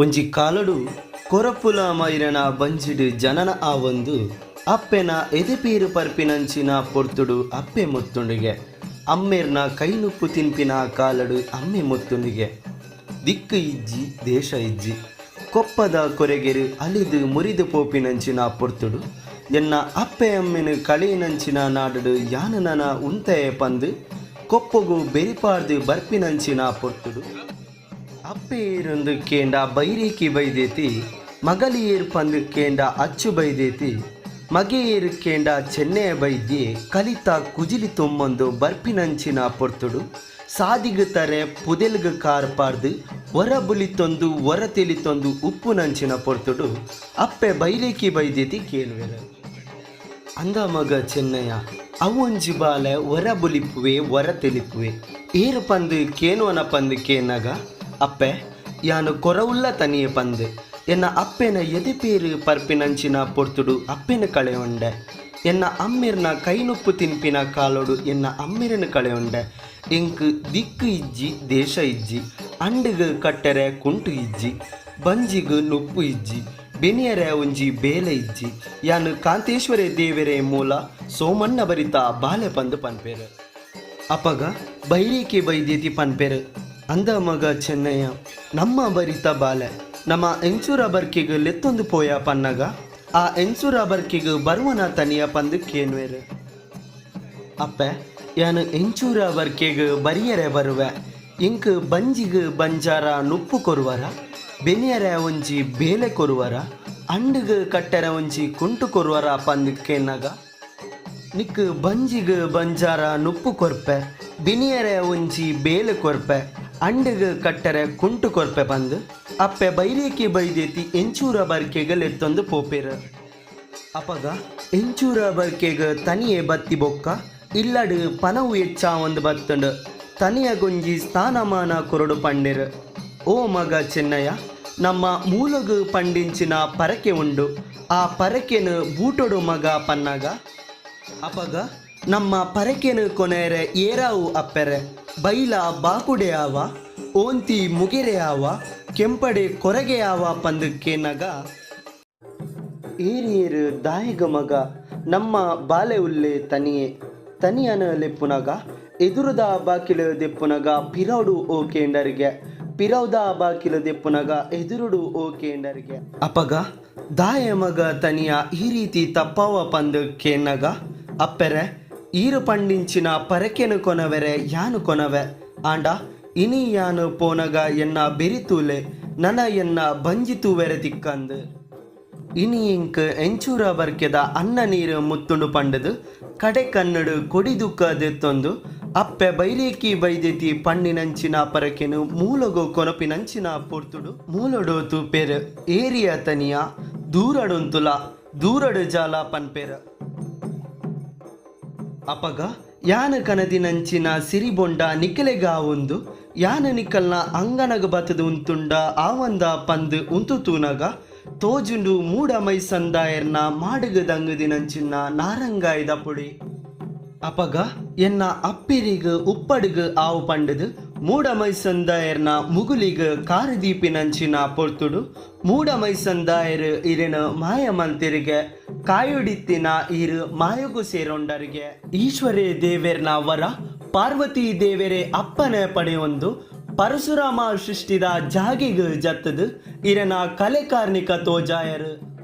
ಒಂಜಿ ಕಾಲಡು ಕೊರಪುಲ ಮೈರನ ಬಂಜಿಡು ಜನನ ಆ ಒಂದು ಅಪ್ಪೆನ ಎದೆಪೀರು ಪರ್ಪಿನಂಚಿನ ಪೊರ್ತುಡು ಅಪ್ಪೆ ಮುತ್ತುಂಡಿಗೆ. ಅಮ್ಮೇರ್ನ ಕೈನುಪ್ಪು ತಿನ್ಪಿನ ಕಾಲಡು ಅಮ್ಮೆ ಮುತ್ತುಂಡಿಗೆ. ದಿಕ್ಕು ಇಜ್ಜಿ, ದೇಶ ಇಜ್ಜಿ, ಕೊಪ್ಪದ ಕೊರೆಗೆರು ಅಲಿದು ಮುರಿದು ಪೋಪಿನಂಚಿನ ಪೊರ್ತುಡು. ಎನ್ನ ಅಪ್ಪೆ ಅಮ್ಮೆನು ಕಳೆಯಿನಂಚಿನ ನಾಡುಡು ಯಾನನನ ಉಂತೆಯ ಪಂದು ಕೊಪ್ಪಗು ಬೆರಿಪಾರ್ದು ಬರ್ಪಿನಂಚಿನ ಪೊರ್ತುಡು. ಅಪ್ಪೇರೊಂದು ಕೇಂದ ಬೈರೇಕಿ ಬೈದೇತಿ ಮಗಲಿಯೇರ್ ಪಂದು ಕೇಂದ ಅಚ್ಚು ಬೈದೇತಿ, ಮಗೆಯೇರು ಕೇಂಡ ಚೆನ್ನೆಯ ಬೈದ್ಯೆ, ಕಲಿತ ಕುಜಿಲಿ ತೊಮ್ಮೊಂದು ಬರ್ಪಿನಂಚಿನ ಪೊರ್ತುಡು, ಸಾದಿಗು ತರೆ ಪುದೆಲ್ಗು ಕಾರ್ಪಾರ್ದು ಹೊರ ಬುಲಿತೊಂದು ಹೊರ ತೆಲಿತೊಂದು ಉಪ್ಪು ನಂಚಿನ ಪೊರ್ತುಡು, ಅಪ್ಪೆ ಬೈರೇಕಿ ಬೈದೇತಿ ಕೇಳುವೆರ. ಅಂದ ಮಗ ಚೆನ್ನಯ್ಯ, ಅವೊಂಜಿ ಬಾಲೆ ಹೊರ ಬುಲಿಪುವೆ ಹೊರ ತೆಲಿಪುವೆ ಏರು ಪಂದು ಕೇನುವನ ಪಂದು ಕೇನಗ ಅಪ್ಪೆ, ಯಾನು ಕೊರವುಲ್ಲ ತನಿಯ ಪಂದು ಎನ್ನ ಅಪ್ಪೆನ ಎದೆಪೇರು ಪರ್ಪಿನಂಚಿನ ಪೊರ್ತುಡು ಅಪ್ಪೆನ ಕಳೆ ಉಂಡೆ ಎನ್ನ ಅಮ್ಮಿರ್ನ ಕೈನುಪ್ಪು ತಿನ್ಪಿನ ಕಾಲೋಡು ಎನ್ನ ಅಮ್ಮಿರನ ಕಳೆ ಉಂಡೆ ಇಂಕ್ ದಿಕ್ಕು ಇಜ್ಜಿ, ದೇಶ ಇಜ್ಜಿ, ಅಂಡಿಗು ಕಟ್ಟೆರೆ ಕುಂಟು ಇಜ್ಜಿ, ಬಂಜಿಗು ನುಪ್ಪು ಇಜ್ಜಿ, ಬೆನಿಯರೆ ಒಂಜಿ ಬೇಲೆ ಇಜ್ಜಿ. ಯಾನು ಕಾಂತೇಶ್ವರ ದೇವರೇ ಮೂಲ, ಸೋಮಣ್ಣ ಬರಿತ ಬಾಲೆ ಪಂದು ಪನ್ಪೇರು. ಅಪಗ ಬೈರೇಕಿ ಬೈದೇತಿ ಪನ್ಪೇರು. ಅಂದ ಮಗ ಚೆನ್ನಯ್ಯ, ನಮ್ಮ ಬರಿತ ಬಾಲೆ, ನಮ್ಮ ಎಂಚೂರ ಬರ್ಕಿಗೆ ಲೆತ್ತೊಂದು ಪೋಯ ಪನ್ನಗ, ಆ ಎಂಚೂರ ಬರ್ಕಿಗೆ ಬರುವನ ತನಿಯ ಪಂದು ಕೇನ್ವೇರು ಅಪ್ಪೆ, ಯಾನು ಎಂಚೂರ ಬರ್ಕಿಗೆ ಬರಿಯರೆ ಬರುವೆ, ಇಂಕ್ ಬಂಜಿಗೆ ಬಂಜಾರ ನುಪ್ಪು ಕೊರುವರ, ಬೆನಿಯರೆ ಒಂಜಿ ಬೇಲೆ ಕೊರುವರ, ಅಂಡಿಗೆ ಕಟ್ಟೆರೆ ಒಂಜಿ ಕುಂಟು ಕೊರುವರ ಪಂದಕ್ಕೇನಗ ನಿಕ್ ಬಂಜಿಗೆ ಬಂಜಾರ ನುಪ್ಪು ಕೊರ್ಪೆ, ಬಿನಿಯರೆ ಒಂಜಿ ಬೇಲೆ ಕೊರ್ಪೆ ಅಂಡಿಗೆ ಕಟ್ಟರೆ ಕುಂಟು ಕೊರ್ಪೆ ಬಂದು, ಅಪ್ಪೆ ಬೈರೇಕಿ ಬೈದೇತಿ ಎಂಚೂರ ಬರ್ಕೆಗೆ ಲೆತ್ತೊಂದು ಪೋಪೇರ. ಅಪಗ, ಎಂಚೂರ ಬರ್ಕೆಗ ತನಿಯೇ ಬತ್ತಿ ಬೊಕ್ಕ, ಇಲ್ಲಡು ಪನವು ಹೆಚ್ಚ ಒಂದು ಬತ್ತಂಡು, ತನಿಯ ಗೊಂಜಿ ಸ್ಥಾನಮಾನ ಕೊರಡು ಪಂಡೆರ್. ಓ ಮಗ ಚೆನ್ನಯ್ಯ, ನಮ್ಮ ಮೂಲಗು ಪಂಡಿಂಚಿನ ಪರಕೆ ಉಂಡು, ಆ ಪರಕೆನು ಬೂಟೊಡು ಮಗ ಪನ್ನಗ. ಅಪಗ, ನಮ್ಮ ಪರಕೆನು ಕೊನೆರೆ ಏರಾವು ಅಪ್ಪೆರೆ. ಬೈಲ ಬಾಕುಡೆ ಆವ, ಓಂತಿ ಮುಗೆರೆ ಆವ, ಕೆಂಪಡೆ ಕೊರಗೆ ಆವ ಪಂದಕ್ಕೇನಗ ಏರಿಯೇರು ದಾಯಿಗ ಮಗ, ನಮ್ಮ ಬಾಲೆ ಉಲ್ಲೆ ತನಿಯೆ, ತನಿಯನ ಲೆಪ್ಪುನಗ ಎದುರುದ ಬಾಕಿಲು ದೆಪ್ಪುನಗ ಪಿರೌಡು ಓ ಕೇಂಡರಿಗೆ. ಪಿರೌದ ಬಾಕಿಲು ದೆಪ್ಪುನಗ ಎದುರುಡು ಓ ಕೇಂಡರಿಗೆ. ಅಪಗ, ದಾಯ ಮಗ ತನಿಯ ಈ ರೀತಿ ತಪ್ಪವ ಪಂದಕ್ಕೆ ನಗ. ಅಪ್ಪೆರೆ ಈರು ಪಂಡಿಂಚಿನ ಪರಕೆನು ಕೊನವೆರೆ, ಯಾನು ಕೊನವೆ? ಆಂಡ, ಇನಿ ಯಾನು ಪೋನಗ ಎನ್ನ ಬೆರಿತೂಲೆ, ನನ ಎನ್ನ ಬಂಜಿತು ವೆರೆತಿಕ್ಕಂದು ಇನಿ ಇಂಕ್ ಎಂಚೂರ ಬರ್ಕೆದ ಅನ್ನ ನೀರು ಮುತ್ತುಂಡು ಪಂಡದು, ಕಡೆ ಕನ್ನಡು ಕೊಡಿ ದುಃಖ ದೆತ್ತೊಂದು ಅಪ್ಪೆ ಬೈರೇಕಿ ಬೈದೆತಿ ಪಣ್ಣಿನಂಚಿನ ಪರಕೆನು, ಮೂಲಗೋ ಕೊನಪಿನಂಚಿನ ಪೊರ್ತುಡು ಮೂಲಡೋತು ತೂಪೇರು, ಏರಿಯ ತನಿಯ, ದೂರಡೊಂತುಲ, ದೂರಡು ಜಾಲ ಪನ್ಪೇರ. ಅಪಗ, ಯಾನ ಕನದಿನಂಚಿನ ಸಿರಿಬೊಂಡ ನಿಕಲೆಗ ಒಂದು ಯಾನ ನಿಕಲ್ನ ಅಂಗನಗ ಬತದು ಉಂತುಂಡ ಆವಂದ ಪಂದ್ ಉಂತು ತೂನಗ ತೋಜುಂಡು ಮೂಡ ಮೈಸಂದಾಯರ್ನ ಮಾಡುಗದಂಗದಿನಂಚಿನ ನಾರಂಗಾಯ್ದ ಪುಡಿ. ಅಪಗ, ಎನ್ನ ಅಪ್ಪಿರಿಗ ಉಪ್ಪಡಗ ಆವು ಪಂಡದು ಮೈಸಂದಾಯರ್ನ ಮುಗುಲಿಗ ಕಾರದೀಪಿನಂಚಿನ ಪೊರ್ತುಡು. ಮೂಡ ಮೈಸಂದಾಯರ್ ಇರೆನ ಮಾಯ ಮಂತಿರಿಗೆ ಕಾಯುಡಿತ್ತಿನ ಇರು ಮಾಯಗು ಸೇರೊಂಡರಿಗೆ. ಈಶ್ವರೇ ದೇವೇರ್ನ ವರ, ಪಾರ್ವತಿ ದೇವರೇ ಅಪ್ಪನ ಪಡೆಯೊಂದು. ಪರಶುರಾಮ ಸೃಷ್ಟಿದ ಜಾಗಿಗ ಜತ್ತದು. ಇರನ ಕಲೆ ಕಾರ್ಣಿಕ ತೋಜಾಯರು.